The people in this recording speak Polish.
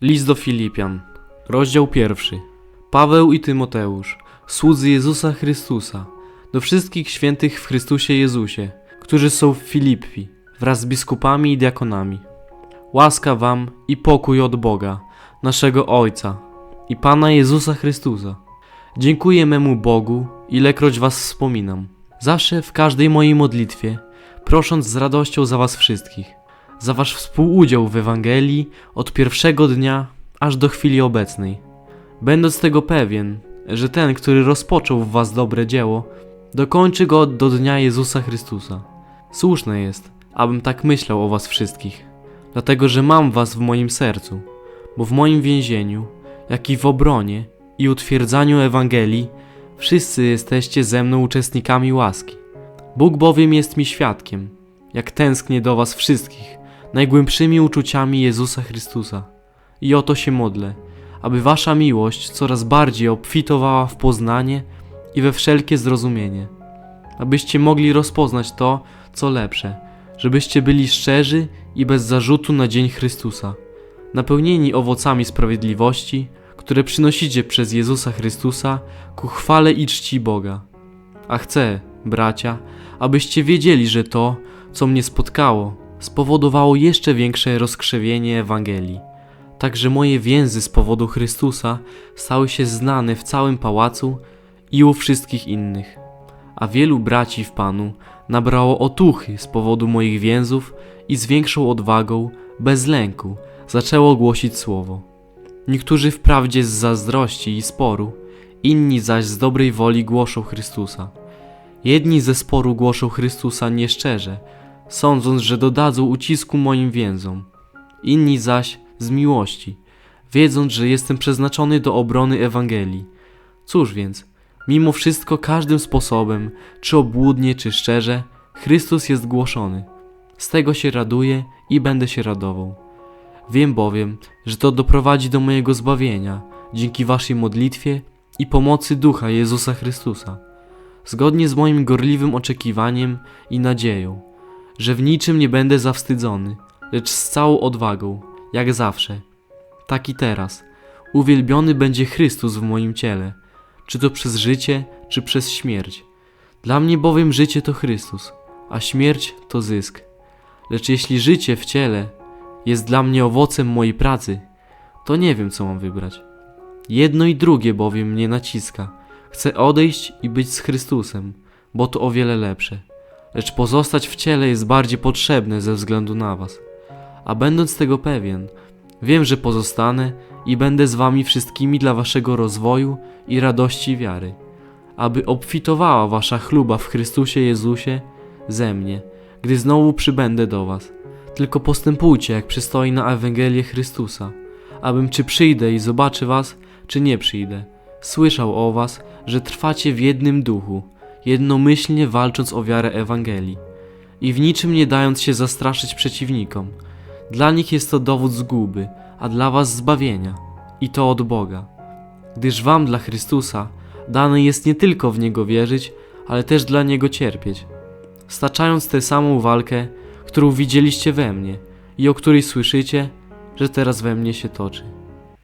List do Filipian, rozdział pierwszy. Paweł i Tymoteusz, słudzy Jezusa Chrystusa, do wszystkich świętych w Chrystusie Jezusie, którzy są w Filippi, wraz z biskupami i diakonami. Łaska wam i pokój od Boga, naszego Ojca i Pana Jezusa Chrystusa. Dziękuję memu Bogu, ilekroć was wspominam. Zawsze w każdej mojej modlitwie, prosząc z radością za was wszystkich, za wasz współudział w Ewangelii od pierwszego dnia aż do chwili obecnej. Będąc tego pewien, że ten, który rozpoczął w was dobre dzieło, dokończy go do dnia Jezusa Chrystusa. Słuszne jest, abym tak myślał o was wszystkich, dlatego że mam was w moim sercu, bo w moim więzieniu, jak i w obronie i utwierdzaniu Ewangelii, wszyscy jesteście ze mną uczestnikami łaski. Bóg bowiem jest mi świadkiem, jak tęsknię do was wszystkich, najgłębszymi uczuciami Jezusa Chrystusa. I o to się modlę, aby wasza miłość coraz bardziej obfitowała w poznanie i we wszelkie zrozumienie, abyście mogli rozpoznać to, co lepsze, żebyście byli szczerzy i bez zarzutu na dzień Chrystusa, napełnieni owocami sprawiedliwości, które przynosicie przez Jezusa Chrystusa ku chwale i czci Boga. A chcę, bracia, abyście wiedzieli, że to, co mnie spotkało, spowodowało jeszcze większe rozkrzewienie Ewangelii. Także moje więzy z powodu Chrystusa stały się znane w całym pałacu i u wszystkich innych. A wielu braci w Panu nabrało otuchy z powodu moich więzów i z większą odwagą, bez lęku, zaczęło głosić słowo. Niektórzy wprawdzie z zazdrości i sporu, inni zaś z dobrej woli głoszą Chrystusa. Jedni ze sporu głoszą Chrystusa nieszczerze, sądząc, że dodadzą ucisku moim więzom. Inni zaś z miłości, wiedząc, że jestem przeznaczony do obrony Ewangelii. Cóż więc, mimo wszystko każdym sposobem, czy obłudnie, czy szczerze, Chrystus jest głoszony. Z tego się raduję i będę się radował. Wiem bowiem, że to doprowadzi do mojego zbawienia, dzięki waszej modlitwie i pomocy Ducha Jezusa Chrystusa. Zgodnie z moim gorliwym oczekiwaniem i nadzieją, że w niczym nie będę zawstydzony, lecz z całą odwagą, jak zawsze, tak i teraz, uwielbiony będzie Chrystus w moim ciele, czy to przez życie, czy przez śmierć. Dla mnie bowiem życie to Chrystus, a śmierć to zysk. Lecz jeśli życie w ciele jest dla mnie owocem mojej pracy, to nie wiem, co mam wybrać. Jedno i drugie bowiem mnie naciska. Chcę odejść i być z Chrystusem, bo to o wiele lepsze. Lecz pozostać w ciele jest bardziej potrzebne ze względu na Was. A będąc tego pewien, wiem, że pozostanę i będę z Wami wszystkimi dla Waszego rozwoju i radości wiary, aby obfitowała Wasza chluba w Chrystusie Jezusie ze mnie, gdy znowu przybędę do Was. Tylko postępujcie, jak przystoi na Ewangelię Chrystusa, abym czy przyjdę i zobaczę Was, czy nie przyjdę, słyszał o Was, że trwacie w jednym duchu, jednomyślnie walcząc o wiarę Ewangelii i w niczym nie dając się zastraszyć przeciwnikom. Dla nich jest to dowód zguby, a dla Was zbawienia, i to od Boga. Gdyż Wam dla Chrystusa dane jest nie tylko w Niego wierzyć, ale też dla Niego cierpieć, staczając tę samą walkę, którą widzieliście we mnie i o której słyszycie, że teraz we mnie się toczy.